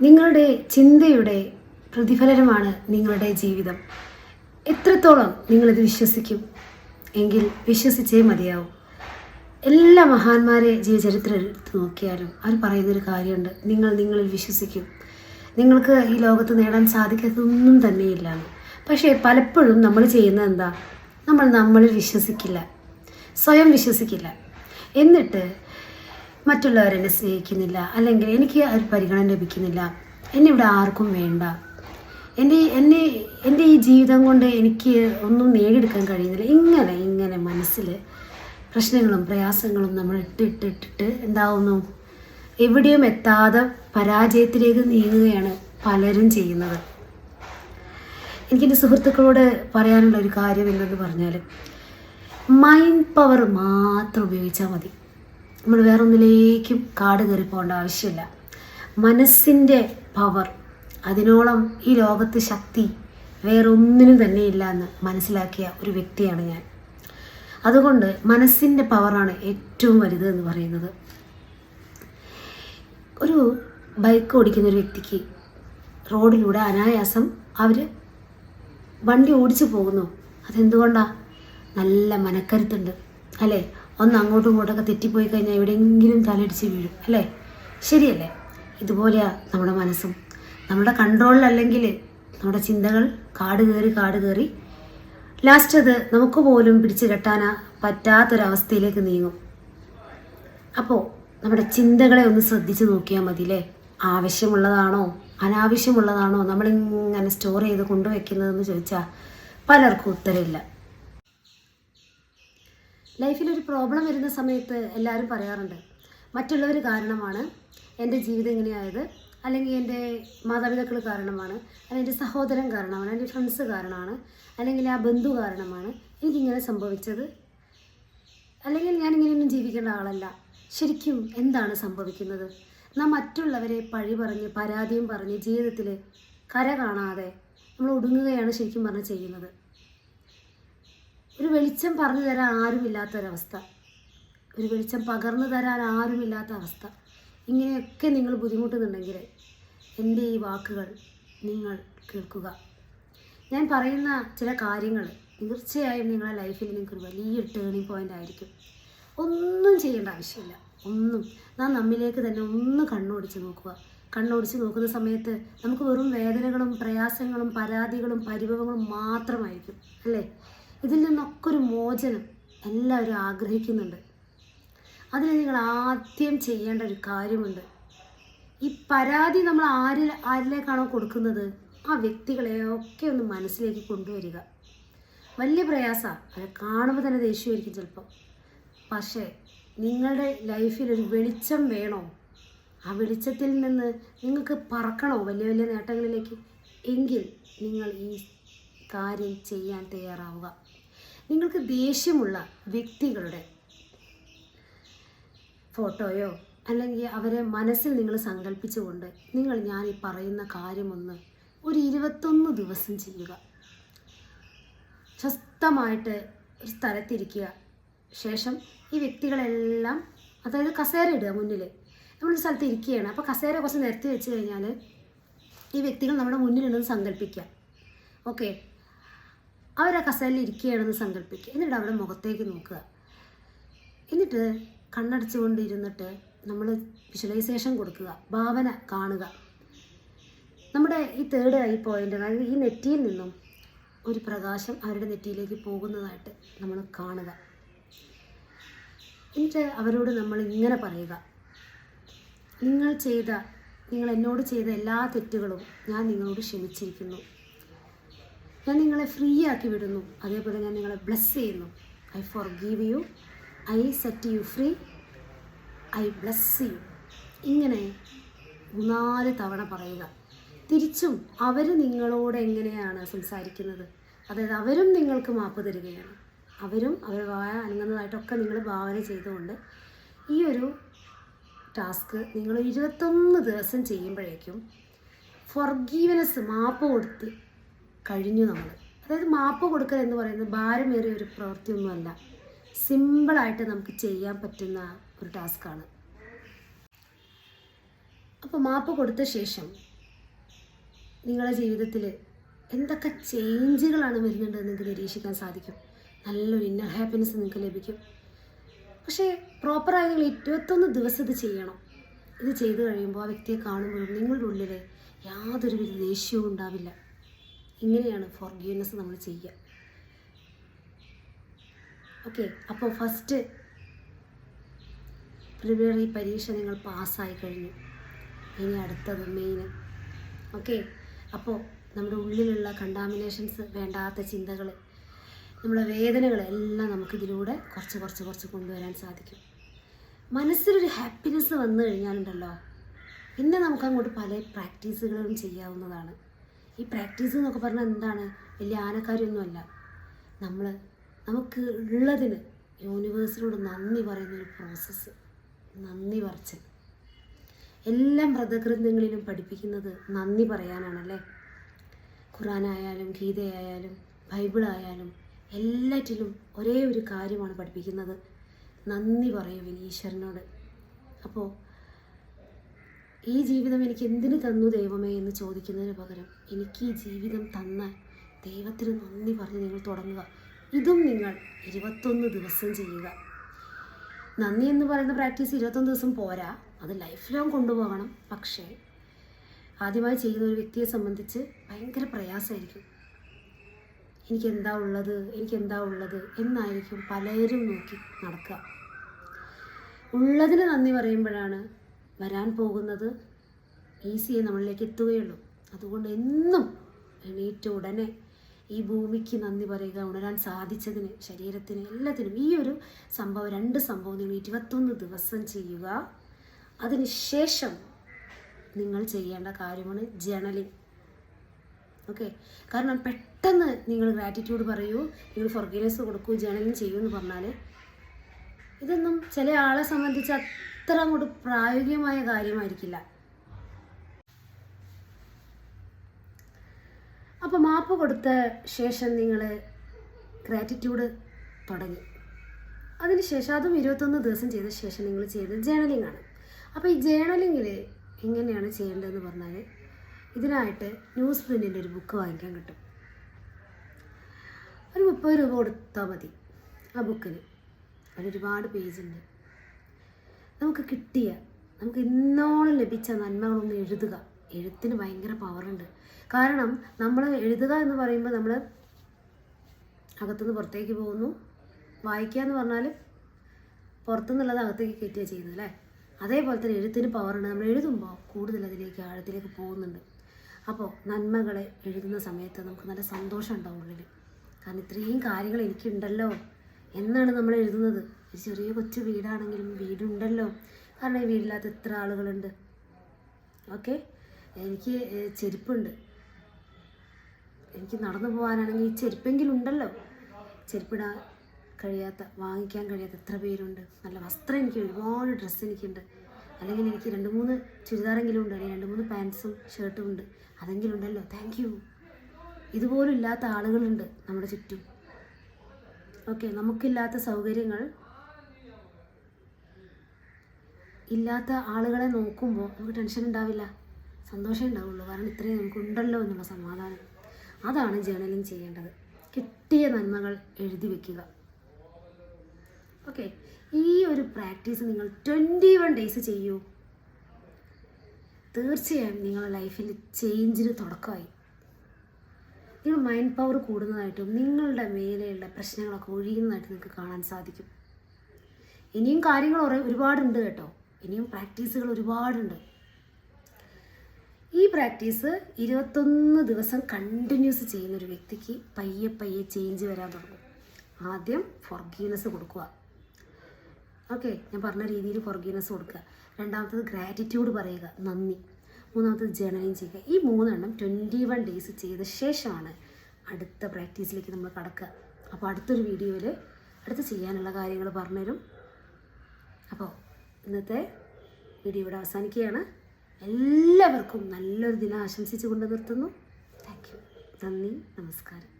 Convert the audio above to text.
നിങ്ങളുടെ ചിന്തയുടെ പ്രതിഫലനമാണ് നിങ്ങളുടെ ജീവിതം. എത്രത്തോളം നിങ്ങളിത് വിശ്വസിക്കും? എങ്കിൽ വിശ്വസിച്ചേ മതിയാവും. എല്ലാ മഹാന്മാരെ ജീവചരിത്രം എടുത്ത് നോക്കിയാലും അവർ പറയുന്നൊരു കാര്യമുണ്ട്. നിങ്ങൾ നിങ്ങളിൽ വിശ്വസിക്കും. നിങ്ങൾക്ക് ഈ ലോകത്ത് നേടാൻ സാധിക്കാത്തതൊന്നും തന്നെയില്ല. പക്ഷേ പലപ്പോഴും നമ്മൾ ചെയ്യുന്നത് എന്താ? നമ്മൾ നമ്മളിൽ വിശ്വസിക്കില്ല. സ്വയം വിശ്വസിക്കില്ല. എന്നിട്ട് മറ്റുള്ളവരെന്നെ സ്നേഹിക്കുന്നില്ല. അല്ലെങ്കിൽ എനിക്ക് ഒരു പരിഗണന ലഭിക്കുന്നില്ല. എന്നെ ഇവിടെ ആർക്കും വേണ്ട. എന്റെ എന്നെ എന്റെ ഈ ജീവിതം കൊണ്ട് എനിക്ക് ഒന്നും നേടിയെടുക്കാൻ കഴിയുന്നില്ല. ഇങ്ങനെ ഇങ്ങനെ മനസ്സിൽ പ്രശ്നങ്ങളും പ്രയാസങ്ങളും നമ്മൾ ഇട്ടിട്ടിട്ടിട്ട് ഇട്ടിട്ട് എന്താവുന്നു? എവിടെയും എത്താതെ പരാജയത്തിലേക്ക് നീങ്ങുകയാണ് പലരും ചെയ്യുന്നത്. എനിക്കെന്റെ സുഹൃത്തുക്കളോട് പറയാനുള്ള ഒരു കാര്യം എന്തെന്ന് പറഞ്ഞാൽ മൈൻഡ് പവർ മാത്രം ഉപയോഗിച്ചാൽ മതി. നമ്മൾ വേറെ ഒന്നിലേക്കും കാട് കയറി പോകേണ്ട ആവശ്യമില്ല. മനസ്സിന്റെ പവർ അതിനോളം ഈ ലോകത്ത് ശക്തി വേറെ ഒന്നിനും തന്നെ ഇല്ല എന്ന് മനസ്സിലാക്കിയ ഒരു വ്യക്തിയാണ് ഞാൻ. അതുകൊണ്ട് മനസ്സിന്റെ പവറാണ് ഏറ്റവും വലുത് എന്ന് പറയുന്നത്. ഒരു ബൈക്ക് ഓടിക്കുന്ന ഒരു വ്യക്തിക്ക് റോഡിലൂടെ അനായാസം അവർ വണ്ടി ഓടിച്ചു പോകുന്നു. അതെന്തുകൊണ്ടാണ് നല്ല മനക്കരുത്തുണ്ട് അല്ലേ? ഒന്ന് അങ്ങോട്ടും ഇങ്ങോട്ടൊക്കെ തെറ്റിപ്പോയി കഴിഞ്ഞാൽ എവിടെയെങ്കിലും തലയിടിച്ച് വീഴും അല്ലേ? ശരിയല്ലേ? ഇതുപോലെയാ നമ്മുടെ മനസ്സും. നമ്മുടെ കൺട്രോളിലല്ലെങ്കിൽ നമ്മുടെ ചിന്തകൾ കാട് കയറി കാട് കയറി ലാസ്റ്റ് അത് നമുക്ക് പോലും പിടിച്ചു കെട്ടാനാ പറ്റാത്തൊരവസ്ഥയിലേക്ക് നീങ്ങും. അപ്പോൾ നമ്മുടെ ചിന്തകളെ ഒന്ന് ശ്രദ്ധിച്ച് നോക്കിയാൽ മതി അല്ലേ ആവശ്യമുള്ളതാണോ? അനാവശ്യമുള്ളതാണോ? നമ്മളിങ്ങനെ സ്റ്റോർ ചെയ്ത് കൊണ്ടുവയ്ക്കുന്നതെന്ന് ചോദിച്ചാൽ പലർക്കും ഉത്തരമില്ല ലൈഫിലൊരു പ്രോബ്ലം വരുന്ന സമയത്ത് എല്ലാവരും പറയാറുണ്ട്. മറ്റുള്ളവർ കാരണമാണ്. എന്റെ ജീവിതം ഇങ്ങനെയായത്. അല്ലെങ്കിൽ എന്റെ മാതാപിതാക്കൾ കാരണമാണ്. അല്ലെങ്കിൽ എന്റെ സഹോദരൻ കാരണമാണ്. എന്റെ ഫ്രണ്ട്സ് കാരണമാണ്. അല്ലെങ്കിൽ ആ ബന്ധു കാരണമാണ്. എനിക്കിങ്ങനെ സംഭവിച്ചത്. അല്ലെങ്കിൽ ഞാനിങ്ങനെയൊന്നും ജീവിക്കേണ്ട ആളല്ല. ശരിക്കും എന്താണ് സംഭവിക്കുന്നത്? നാം മറ്റുള്ളവരെ പഴി പറഞ്ഞ് പരാതിയും പറഞ്ഞ് ജീവിതത്തിൽ കര കാണാതെ നമ്മൾ ഒടുങ്ങുകയാണ് ശരിക്കും പറഞ്ഞ് ചെയ്യുന്നത്. ഒരു വെളിച്ചം പറഞ്ഞു തരാൻ ആരുമില്ലാത്തൊരവസ്ഥ. ഒരു വെളിച്ചം പകർന്നു തരാൻ ആരുമില്ലാത്ത അവസ്ഥ ഇങ്ങനെയൊക്കെ നിങ്ങൾ ബുദ്ധിമുട്ടുന്നുണ്ടെങ്കിൽ എന്റെ ഈ വാക്കുകൾ നിങ്ങൾ കേൾക്കുക. ഞാൻ പറയുന്ന ചില കാര്യങ്ങൾ തീർച്ചയായും നിങ്ങളുടെ ലൈഫിൽ നിങ്ങൾക്ക് ഒരു വലിയൊരു ടേണിംഗ് പോയിന്റ് ആയിരിക്കും. ഒന്നും ചെയ്യേണ്ട ആവശ്യമില്ല. ഒന്നും. നാം നമ്മിലേക്ക് തന്നെ ഒന്ന് കണ്ണോടിച്ച് നോക്കുക. കണ്ണോടിച്ച് നോക്കുന്ന സമയത്ത് നമുക്ക് വെറും വേദനകളും പ്രയാസങ്ങളും പരാതികളും പരിഭവങ്ങളും മാത്രമായിരിക്കും. അല്ലേ? ഇതിൽ നിന്നൊക്കെ ഒരു മോചനം എല്ലാവരും ആഗ്രഹിക്കുന്നുണ്ട്. അതിന് നിങ്ങൾ ആദ്യം ചെയ്യേണ്ട ഒരു കാര്യമുണ്ട്. ഈ പരാതി നമ്മൾ ആരിൽ ആരിലേക്കാണോ കൊടുക്കുന്നത്? ആ വ്യക്തികളെയൊക്കെ ഒന്ന് മനസ്സിലേക്ക് കൊണ്ടുവരിക. വലിയ പ്രയാസമാണ് അവരെ കാണുമ്പോൾ തന്നെ ദേഷ്യമായിരിക്കും ചിലപ്പോൾ പക്ഷേ നിങ്ങളുടെ ലൈഫിൽ ഒരു വെളിച്ചം വേണോ? ആ വെളിച്ചത്തിൽ നിന്ന് നിങ്ങൾക്ക് പറക്കണോ വലിയ വലിയ നേട്ടങ്ങളിലേക്ക്? എങ്കിൽ നിങ്ങൾ ഈ കാര്യം ചെയ്യാൻ തയ്യാറാവുക. നിങ്ങൾക്ക് ദേഷ്യമുള്ള വ്യക്തികളുടെ ഫോട്ടോയോ അല്ലെങ്കിൽ അവരെ മനസ്സിൽ നിങ്ങൾ സങ്കല്പിച്ചുകൊണ്ട് നിങ്ങൾ ഞാൻ ഈ പറയുന്ന കാര്യമൊന്ന് ഒരു ഇരുപത്തൊന്ന് ദിവസം ചെയ്യുക. സ്വസ്ഥമായിട്ട് ഒരു സ്ഥലത്തിരിക്കുക. ശേഷം ഈ വ്യക്തികളെല്ലാം അതായത് കസേര ഇടുക മുന്നിൽ. നമ്മളൊരു സ്ഥലത്ത് ഇരിക്കുകയാണ്. അപ്പോൾ കസേര കുറച്ച് നിരത്തി വെച്ച് കഴിഞ്ഞാൽ ഈ വ്യക്തികൾ നമ്മുടെ മുന്നിലുണ്ടെന്ന് സങ്കല്പിക്കുക ഓക്കെ. അവർ ആ കസേരയിൽ ഇരിക്കുകയാണെന്ന് സങ്കല്പിക്കുക. എന്നിട്ട് അവരുടെ മുഖത്തേക്ക് നോക്കുക. എന്നിട്ട് കണ്ണടച്ചുകൊണ്ട് ഇരുന്നിട്ട് നമ്മൾ വിഷ്വലൈസേഷൻ കൊടുക്കുക. ഭാവന കാണുക. നമ്മുടെ ഈ തേർഡ് ഐ പോയിന്റ് അതായത് ഈ നെറ്റിയിൽ നിന്നും ഒരു പ്രകാശം അവരുടെ നെറ്റിയിലേക്ക് പോകുന്നതായിട്ട് നമ്മൾ കാണുക. എന്നിട്ട് അവരോട് നമ്മൾ ഇങ്ങനെ പറയുക. നിങ്ങൾ ചെയ്ത നിങ്ങൾ എന്നോട് ചെയ്ത എല്ലാ തെറ്റുകളും ഞാൻ നിങ്ങളോട് ക്ഷമിച്ചിരിക്കുന്നു. ഞാൻ നിങ്ങളെ ഫ്രീ ആക്കി വിടുന്നു. അതേപോലെ ഞാൻ നിങ്ങളെ ബ്ലെസ് ചെയ്യുന്നു. I forgive you I set you free I bless you ഇങ്ങനെ മൂന്നാൽ തവണ പറയുക. തിരിച്ചും അവർ നിങ്ങളോട് എങ്ങനെയാണ് സംസാരിക്കുന്നത്? അതായത് അവരും നിങ്ങൾക്ക് മാപ്പ് തരികയാണ്. അവരും അവർ വായ അനങ്ങുന്നതായിട്ടൊക്കെ നിങ്ങൾ ഭാവന ചെയ്തുകൊണ്ട് ഈ ഒരു ടാസ്ക് നിങ്ങൾ ഇരുപത്തൊന്ന് ദിവസം ചെയ്യുമ്പോഴേക്കും ഫൊർഗീവനസ് മാപ്പ് കൊടുത്ത് കഴിഞ്ഞു നമ്മൾ. അതായത് മാപ്പ് കൊടുക്കൽ എന്ന് പറയുന്നത് ഭാരമേറിയ ഒരു പ്രവൃത്തിയൊന്നുമല്ല. സിമ്പിളായിട്ട് നമുക്ക് ചെയ്യാൻ പറ്റുന്ന ഒരു ടാസ്ക്കാണ് അപ്പോൾ മാപ്പ് കൊടുത്ത ശേഷം നിങ്ങളുടെ ജീവിതത്തിൽ എന്തൊക്കെ ചേഞ്ചുകളാണ് വരുന്നുണ്ടെന്ന് നിങ്ങൾക്ക് നിരീക്ഷിക്കാൻ സാധിക്കും? നല്ലൊരു ഇന്നർ ഹാപ്പിനെസ് നിങ്ങൾക്ക് ലഭിക്കും. പക്ഷേ പ്രോപ്പറായി നിങ്ങൾ ഇരുപത്തൊന്ന് ദിവസം ഇത് ചെയ്യണം. ഇത് ചെയ്തു കഴിയുമ്പോൾ ആ വ്യക്തിയെ കാണുമ്പോഴും നിങ്ങളുടെ ഉള്ളിൽ യാതൊരുവിധ ദേഷ്യവും ഉണ്ടാവില്ല. ഇങ്ങനെയാണ് ഫോർഗീവ്നെസ് നമ്മൾ ചെയ്യുക. ഓക്കെ അപ്പോൾ ഫസ്റ്റ് പ്രിലിമിനറി പരീക്ഷ നിങ്ങൾ പാസ്സായി കഴിഞ്ഞു. ഇനി അടുത്തത് മെയിൻ ഓക്കെ അപ്പോൾ നമ്മുടെ ഉള്ളിലുള്ള കണ്ടാമിനേഷൻസ് വേണ്ടാത്ത ചിന്തകൾ നമ്മുടെ വേദനകൾ എല്ലാം നമുക്കിതിലൂടെ കുറച്ച് കുറച്ച് കുറച്ച് കൊണ്ടുവരാൻ സാധിക്കും. മനസ്സിലൊരു ഹാപ്പിനെസ് വന്നു കഴിഞ്ഞാലുണ്ടല്ലോ പിന്നെ നമുക്കങ്ങോട്ട് പല പ്രാക്ടീസുകളും ചെയ്യാവുന്നതാണ്. ഈ പ്രാക്ടീസ് എന്നൊക്കെ പറഞ്ഞാൽ എന്താണ്? വലിയ ആനക്കാരിയൊന്നുമല്ല. നമ്മൾ നമുക്ക് ഉള്ളതിന് യൂണിവേഴ്സിനോട് നന്ദി പറയുന്ന ഒരു പ്രോസസ്സ് നന്ദി പറച്ചൽ. എല്ലാം വ്രതഗ്രന്ഥങ്ങളിലും പഠിപ്പിക്കുന്നത് നന്ദി പറയാനാണല്ലേ? ഖുറാനായാലും ഗീതയായാലും ബൈബിളായാലും എല്ലാറ്റിലും ഒരേ ഒരു കാര്യമാണ് പഠിപ്പിക്കുന്നത്. നന്ദി പറയുവിൻ ഈശ്വരനോട് അപ്പോൾ ഈ ജീവിതം എനിക്ക് എന്തിനു തന്നു ദൈവമേ എന്ന് ചോദിക്കുന്നതിന് പകരം എനിക്ക് ഈ ജീവിതം തന്ന ദൈവത്തിന് നന്ദി പറഞ്ഞ് നിങ്ങൾ തുടങ്ങുക. ഇതും നിങ്ങൾ ഇരുപത്തൊന്ന് ദിവസം ചെയ്യുക. നന്ദി എന്ന് പറയുന്ന പ്രാക്ടീസ് ഇരുപത്തൊന്ന് ദിവസം പോരാ. അത് ലൈഫ് ലോങ് കൊണ്ടുപോകണം. പക്ഷേ ആദ്യമായി ചെയ്യുന്ന ഒരു വ്യക്തിയെ സംബന്ധിച്ച് ഭയങ്കര പ്രയാസമായിരിക്കും. എനിക്ക് എന്താ ഉള്ളത്? എനിക്ക് എന്താ ഉള്ളത്? എന്നായിരിക്കും പലരും നോക്കി നടക്കുക. ഉള്ളതിന് നന്ദി പറയുമ്പോഴാണ് വരാൻ പോകുന്നത് ഈസിയെ നമ്മളിലേക്ക് എത്തുകയുള്ളൂ. അതുകൊണ്ട് എന്നും എണീറ്റ ഉടനെ ഈ ഭൂമിക്ക് നന്ദി പറയുക ഉണരാൻ സാധിച്ചതിന് ശരീരത്തിന് എല്ലാത്തിനും ഈ ഒരു സംഭവം രണ്ട് സംഭവം നിങ്ങൾ ഇരുപത്തൊന്ന് ദിവസം ചെയ്യുക. അതിനുശേഷം നിങ്ങൾ ചെയ്യേണ്ട കാര്യമാണ് ജേണലിംഗ് ഓക്കെ കാരണം പെട്ടെന്ന് നിങ്ങൾ ഗ്രാറ്റിറ്റ്യൂഡ് പറയൂ നിങ്ങൾ ഫൊർഗീനസ് കൊടുക്കൂ ജേണലിംഗ് ചെയ്യൂ എന്ന് പറഞ്ഞാൽ ഇതൊന്നും ചില ആളെ സംബന്ധിച്ച് അത്ര അങ്ങോട്ട് പ്രായോഗികമായ കാര്യമായിരിക്കില്ല. അപ്പോൾ മാപ്പ് കൊടുത്ത ശേഷം നിങ്ങൾ ഗ്രാറ്റിറ്റ്യൂഡ് തുടങ്ങി. അതിനുശേഷം അതും ഇരുപത്തൊന്ന് ദിവസം ചെയ്ത ശേഷം നിങ്ങൾ ചെയ്തത് ജേണലിംഗ് ആണ്. അപ്പോൾ ഈ ജേണലിങ്ങിൽ എങ്ങനെയാണ് ചെയ്യേണ്ടതെന്ന് പറഞ്ഞാൽ ഇതിനായിട്ട് ന്യൂസ് പ്രിന്റിന്റെ ഒരു ബുക്ക് വാങ്ങിക്കാൻ കിട്ടും. ഒരു മുപ്പത് രൂപ കൊടുത്താൽ മതി ആ ബുക്കിന് അതിലൊരുപാട് പേജുണ്ട് നമുക്ക് കിട്ടിയ നമുക്ക് ഇന്നോളം ലഭിച്ച നന്മകളൊന്ന് എഴുതുക. എഴുത്തിന് ഭയങ്കര പവറുണ്ട് കാരണം നമ്മൾ എഴുതുക എന്ന് പറയുമ്പോൾ നമ്മൾ അകത്തുനിന്ന് പുറത്തേക്ക് പോകുന്നു. വായിക്കുക എന്ന് പറഞ്ഞാൽ പുറത്തുനിന്നുള്ളത് അകത്തേക്ക് കയറ്റുക ചെയ്യുന്നത് അല്ലേ? അതേപോലെ തന്നെ എഴുത്തിന് പവറുണ്ട് നമ്മൾ എഴുതുമ്പോൾ കൂടുതൽ അതിലേക്ക് ആഴത്തിലേക്ക് പോകുന്നുണ്ട്. അപ്പോൾ നന്മകളെ എഴുതുന്ന സമയത്ത് നമുക്ക് നല്ല സന്തോഷം ഉണ്ടാവും ഉള്ളിൽ കാരണം ഇത്രയും കാര്യങ്ങൾ എനിക്കുണ്ടല്ലോ എന്നാണ് നമ്മൾ എഴുതുന്നത്. ഒരു ചെറിയ കൊച്ചു വീടാണെങ്കിലും വീടുണ്ടല്ലോ. കാരണം ഈ വീടില്ലാത്ത എത്ര ആളുകളുണ്ട്. ഓക്കെ? എനിക്ക് ചെരുപ്പുണ്ട്. എനിക്ക് നടന്നു പോകാനാണെങ്കിൽ ഈ ചെരുപ്പെങ്കിലും ഉണ്ടല്ലോ. ചെരുപ്പിടാൻ കഴിയാത്ത വാങ്ങിക്കാൻ കഴിയാത്ത എത്ര പേരുണ്ട്. നല്ല വസ്ത്രം എനിക്ക് ഒരുപാട് ഡ്രസ്സ് എനിക്കുണ്ട്. അല്ലെങ്കിൽ എനിക്ക് രണ്ട് മൂന്ന് ചുരിദാറെങ്കിലും ഉണ്ട്. അല്ലെങ്കിൽ രണ്ട് മൂന്ന് പാൻസും ഷർട്ടും ഉണ്ട്. അതെങ്കിലും ഉണ്ടല്ലോ. താങ്ക് യു ഇതുപോലും ഇല്ലാത്ത ആളുകളുണ്ട് നമ്മുടെ ചുറ്റും. ഓക്കെ? നമുക്കില്ലാത്ത സൗകര്യങ്ങൾ ഇല്ലാത്ത ആളുകളെ നോക്കുമ്പോൾ നമുക്ക് ടെൻഷൻ ഉണ്ടാവില്ല. സന്തോഷം ഉണ്ടാവുള്ളൂ. കാരണം ഇത്രയും നമുക്കുണ്ടല്ലോ എന്നുള്ള സമാധാനം. അതാണ് ജേണലിങ് ചെയ്യേണ്ടത്. കിട്ടിയ നന്മകൾ എഴുതി വെക്കുക. ഓക്കെ ഈ ഒരു പ്രാക്ടീസ് നിങ്ങൾ ട്വന്റി വൺ ഡേയ്സ് ചെയ്യൂ. തീർച്ചയായും നിങ്ങളുടെ ലൈഫിൽ ചേഞ്ചിന് തുടക്കമായി. നിങ്ങൾ മൈൻഡ് പവർ കൂടുന്നതായിട്ടും നിങ്ങളുടെ മേലെയുള്ള പ്രശ്നങ്ങളൊക്കെ ഒഴിയുന്നതായിട്ട് നിങ്ങൾക്ക് കാണാൻ സാധിക്കും. ഇനിയും കാര്യങ്ങൾ ഒരേ- ഒരുപാടുണ്ട് കേട്ടോ. ഇനിയും പ്രാക്ടീസുകൾ ഒരുപാടുണ്ട്. ഈ പ്രാക്ടീസ് ഇരുപത്തൊന്ന് ദിവസം കണ്ടിന്യൂസ് ചെയ്യുന്ന ഒരു വ്യക്തിക്ക് പയ്യെ പയ്യെ ചേഞ്ച് വരാൻ തുടങ്ങും. ആദ്യം ഫൊർഗീനസ് കൊടുക്കുക. ഓക്കെ ഞാൻ പറഞ്ഞ രീതിയിൽ ഫൊർഗീനസ് കൊടുക്കുക. രണ്ടാമത്തത് ഗ്രാറ്റിറ്റ്യൂഡ് പറയുക നന്ദി. മൂന്നാമത്തത് ജേണലിങ് ചെയ്യുക. ഈ മൂന്നെണ്ണം ട്വന്റി വൺ ഡേയ്സ് ചെയ്ത ശേഷമാണ് അടുത്ത പ്രാക്ടീസിലേക്ക് നമ്മൾ കടക്കുക. അപ്പോൾ അടുത്തൊരു വീഡിയോയിൽ അടുത്ത് ചെയ്യാനുള്ള കാര്യങ്ങൾ പറഞ്ഞുതരും. അപ്പോൾ ഇന്നത്തെ വീഡിയോ ഇവിടെ അവസാനിക്കുകയാണ്. എല്ലാവർക്കും നല്ലൊരു ദിനം ആശംസിച്ചുകൊണ്ട് നിർത്തുന്നു. താങ്ക് യു നന്ദി നമസ്കാരം.